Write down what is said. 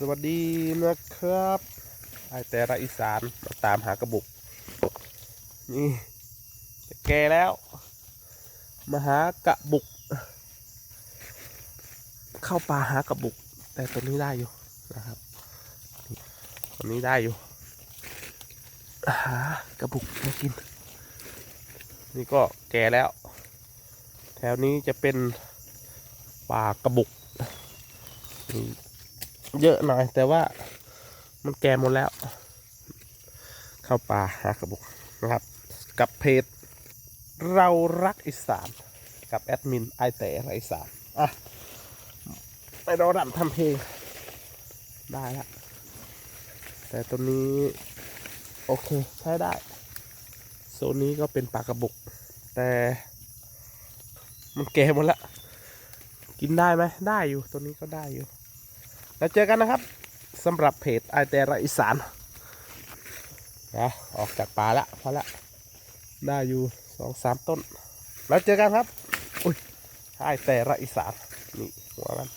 สวัสดีนะครับไอแต่ละอีสานมาตามหากระบุก นี่จะแกแล้ว มาหากระบุก เข้าป่าหากระบุก แต่ตัวนี้ได้อยู่นะครับตัวนี้ได้อยู่หากระบุกมากิน นี่ก็แก่แล้ว แถวนี้จะเป็นป่ากระบุกนี่ เยอะหน่อย แต่ว่ามันแก่หมดแล้ว เข้าป่าหากระบุกนะครับ กับเพจเรารักอีสานกับแอดมินไอแต่ไรอีสานอะไปรอดับทำเพลงได้ละแต่ตัวนี้ โอเค ใช้ได้ โซนนี้ก็เป็นปลากระบุก แต่มันแก่หมดละ กินได้ไหมได้อยู่ ตัวนี้ก็ได้อยู่ แล้วเจอกันนะครับสำหรับเพจไอแต่ละอีสานนะออกจากป่าละพอละได้อยู่สองสามต้น แล้วเจอกันครับ อุ้ยไอแต่ละอีสานนี่หัวมัน